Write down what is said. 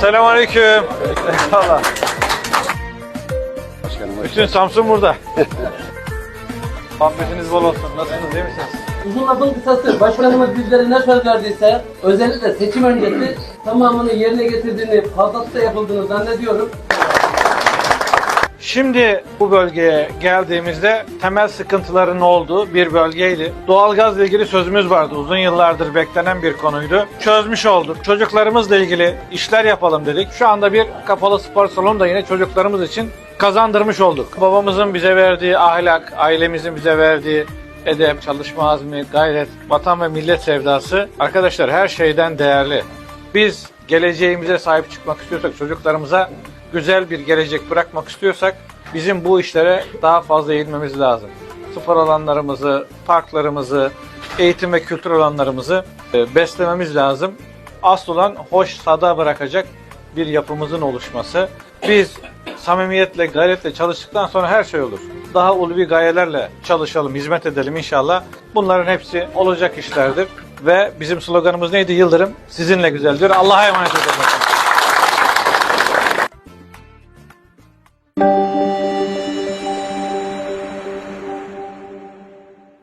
Selamünaleyküm. Eyvallah. Başkanım hoş Bütün Samsun burada. Muhabbetiniz bol olsun. Nasılsınız, iyi misiniz? Uzun lafın kısası başkanımız bizlere ne söz verdiyse özellikle seçim öncesi tamamını yerine getirdiğini, fazlası da yapıldığını zannediyorum. Şimdi bu bölgeye geldiğimizde temel sıkıntıların olduğu bir bölgeydi. Doğalgazla ilgili sözümüz vardı. Uzun yıllardır beklenen bir konuydu. Çözmüş olduk. Çocuklarımızla ilgili işler yapalım dedik. Şu anda bir kapalı spor salonu da yine çocuklarımız için kazandırmış olduk. Babamızın bize verdiği ahlak, ailemizin bize verdiği edep, çalışma azmi, gayret, vatan ve millet sevdası arkadaşlar her şeyden değerli. Biz geleceğimize sahip çıkmak istiyorsak, çocuklarımıza güzel bir gelecek bırakmak istiyorsak bizim bu işlere daha fazla eğilmemiz lazım. Spor alanlarımızı, parklarımızı, eğitim ve kültür alanlarımızı e, beslememiz lazım. Asıl olan hoş sada bırakacak bir yapımızın oluşması. Biz samimiyetle, gayretle çalıştıktan sonra her şey olur. Daha ulvi gayelerle çalışalım, hizmet edelim inşallah. Bunların hepsi olacak işlerdir. Ve bizim sloganımız neydi Yıldırım? Sizinle güzel diyor. Allah'a emanet olun. Thank you.